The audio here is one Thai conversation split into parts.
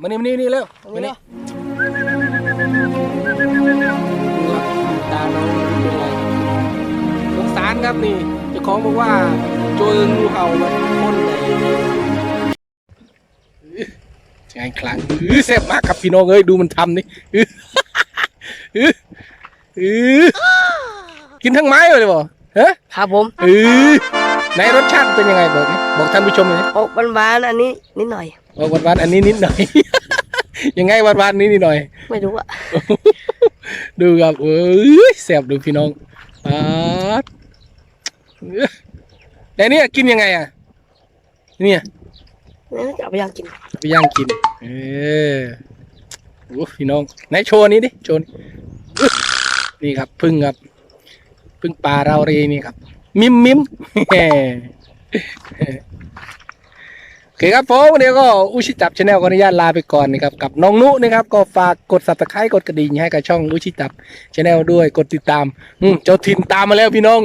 มานี่มานี่นี่เร็วมานี่ตาน้องเป็นไรสงสารครับนี่เจ้าของบอกว่าเจองูเห่ามันพ่นเลยไงครั้งอื้อแซ่บมากครับพี่น้องเอ้ยดูมันทำนี่อื้ออื้ออื้อกินทั้งไม้เลยบ่ฮะครับผมเออในรสชาติเป็นยังไงบอกดิบอกท่านผู้ชมเลยออกหวานๆอันนี้นิดหน่อยบอกหวานๆอันนี้นิดหน่อย ยังไงหวานๆนี้นิดหน่อย ไม่รู้อะดูครับเอ้ยแซ่บดูพี่น้องปาดเอ้ยแต่เนี่ยกินยังไงอะ เนี่ยนี่จะเอาไปย่างกินไปย่างกิน เออโอ้พี่น้องไหนโชว์นี้ดิโชว์นี้อึ๊บนี่ครับพึ่งครับพึ่งปลาเราเรนี่ครับ มิมมิม โอเคครับผมวันนี้ก็อุชิตับชาแนลขออนุญาตลาไปก่อนนะครับกับน้องนุนะครับ ก็ฝากกด subscribe กดกระดิ่งให้กับช่องอุชิตับชาแนลด้วยกดติดตามอืมเจ้าถิ่นตามมาแล้วพี่น้อง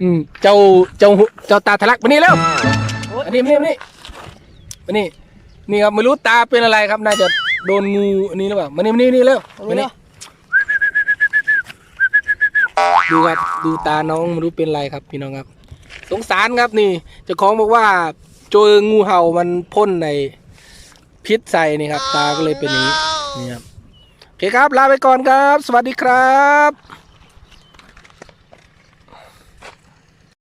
อืมเจ้าเจ้าเจ้าตาทะลักมานี่แล้วอันนี้มานี่มานี่มานี่นี่ครับไม่รู้ตาเป็นอะไรครับน่าจะโดนงูอันนี้หรือเปล่ามานี่มานี่นี่เร็วมานี่ดูครับดูตาน้องไม่รู้เป็นอะไรครับพี่น้องครับ สงสารครับนี่เจ้าของบอกว่า เจองูเห่ามันพ่นในพิษใส่นี่ครับ ตาก็เลยเป็นอย่างนี้นี่ครับโอเคครับ ลาไปก่อนครับ สวัสดีครับ